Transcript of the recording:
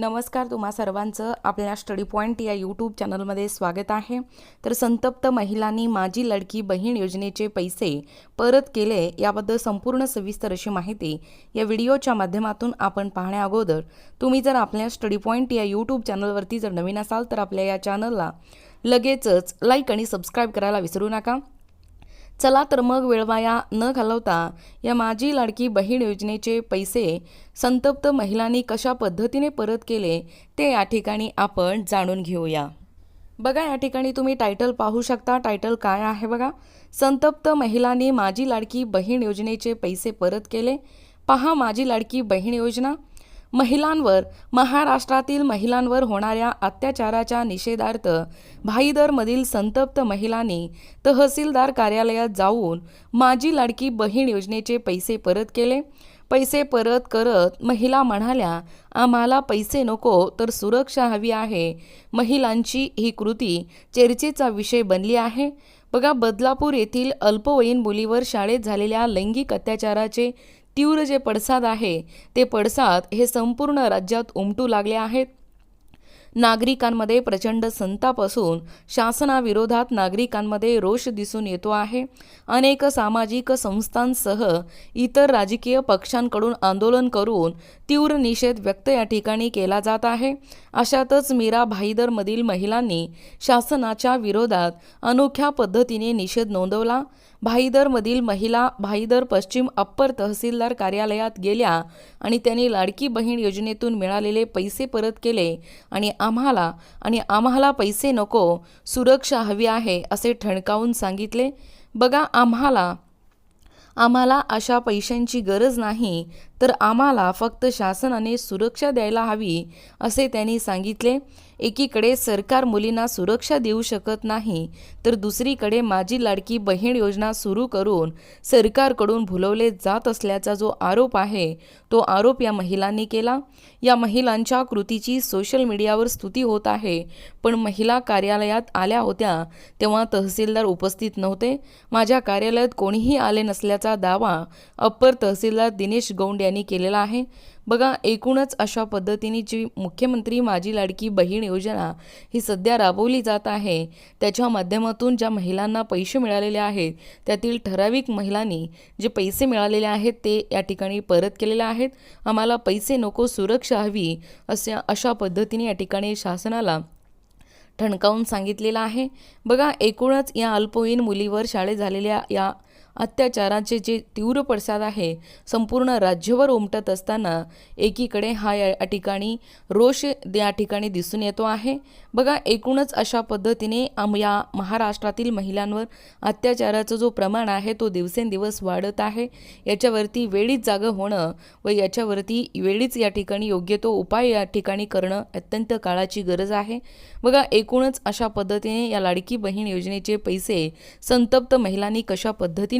नमस्कार तुम्हा सर्वांचं. आपल्या स्टडी पॉईंट या यूट्यूब चॅनलमध्ये स्वागत आहे. तर संतप्त महिलांनी माझी लडकी बहीण योजनेचे पैसे परत केले याबद्दल संपूर्ण सविस्तर अशी माहिती या व्हिडिओच्या माध्यमातून आपण पाहण्या अगोदर. तुम्ही जर आपल्या स्टडी पॉईंट या यूट्यूब चॅनलवरती जर नवीन असाल तर आपल्या या चॅनलला लगेचच लाईक आणि सबस्क्राईब करायला विसरू नका. चला तर मग वेळवाया न घालवता या माझी लाडकी बहीण योजनेचे पैसे संतप्त महिलांनी कशा पद्धतीने परत केले ते या ठिकाणी आपण जाणून घेऊया. बघा या ठिकाणी तुम्ही टायटल पाहू शकता. टायटल काय आहे बघा? संतप्त महिलांनी माझी लाडकी बहीण योजनेचे पैसे परत केले. पहा माझी लाडकी बहीण योजना. महिलांवर महाराष्ट्रातील महिलांवर होणाऱ्या अत्याचाराच्या निषेधार्थ भाईदरमधील संतप्त महिलांनी तहसीलदार कार्यालयात जाऊन माझी लाडकी बहीण योजनेचे पैसे परत केले. पैसे परत करत महिला म्हणाल्या आम्हाला पैसे नको तर सुरक्षा हवी आहे. महिलांची ही कृती चर्चेचा विषय बनली आहे. बघा बदलापूर येथील अल्पवयीन मुलीवर शाळेत झालेल्या लैंगिक अत्याचाराचे तीव्र जे पडसाद आहे ते पडसाद हे संपूर्ण राज्यात उमटू लागले आहेत. नागरिकांमध्ये प्रचंड संताप असून शासनाविरोधात नागरिकांमध्ये रोष दिसून येतो आहे. अनेक सामाजिक संस्थांसह इतर राजकीय पक्षांकडून आंदोलन करून तीव्र निषेध व्यक्त या ठिकाणी केला जात आहे. अशातच मीरा भाईदरमधील महिलांनी शासनाच्या विरोधात अनोख्या पद्धतीने निषेध नोंदवला. भाईदरमधील महिला भाईदर पश्चिम अप्पर तहसीलदार कार्यालयात गेल्या आणि त्यांनी लाडकी बहीण योजनेतून मिळालेले पैसे परत केले आणि आम्हाला आणि आम्हाला पैसे नको सुरक्षा हवी आहे असे ठणकावून सांगितले. बघा आम्हाला आम्हाला अशा पैशांची गरज नाही तर आम्हाला फक्त शासनाने सुरक्षा द्यायला हवी असे त्यांनी सांगितले. एकीकडे सरकार मुलींना सुरक्षा देऊ शकत नाही तर दुसरीकडे माझी लाडकी बहीण योजना सुरू करून सरकारकडून भुलवले जात असल्याचा जो आरोप आहे तो आरोप या महिलांनी केला. या महिलांच्या कृतीची सोशल मीडियावर स्तुती होत आहे पण महिला कार्यालयात आल्या होत्या तेव्हा तहसीलदार उपस्थित नव्हते. माझ्या कार्यालयात कोणीही आले नसल्याचा दावा अप्पर तहसीलदार दिनेश गौंड यांनी केलेला आहे. बघा एकूणच अशा पद्धतीने जी मुख्यमंत्री माझी लाडकी बहीण योजना ही सध्या राबवली जात आहे त्याच्या माध्यमातून ज्या महिलांना पैसे मिळालेले आहेत त्यातील ठराविक महिलांनी जे पैसे मिळालेले आहेत ते या ठिकाणी परत केलेले आहेत. आम्हाला पैसे नको सुरक्षा हवी अशा अशा पद्धतीने या ठिकाणी शासनाला ठणकावून सांगितलेलं आहे. बघा एकूणच या अल्पवयीन मुलीवर शाळेत झालेल्या या अत्याचाराचे जे तीव्र पडसाद आहे संपूर्ण राज्यभर उमटत असताना एकीकडे हा या ठिकाणी रोष या ठिकाणी दिसून येतो आहे. बघा एकूणच अशा पद्धतीने आम या महाराष्ट्रातील महिलांवर अत्याचाराचं जो प्रमाण आहे तो दिवसेंदिवस वाढत आहे. याच्यावरती वेळीच जागं होणं व याच्यावरती वेळीच या ठिकाणी योग्य तो उपाय या ठिकाणी करणं अत्यंत काळाची गरज आहे. बघा एकूणच अशा पद्धतीने या लाडकी बहीण योजनेचे पैसे संतप्त महिलांनी कशा पद्धतीने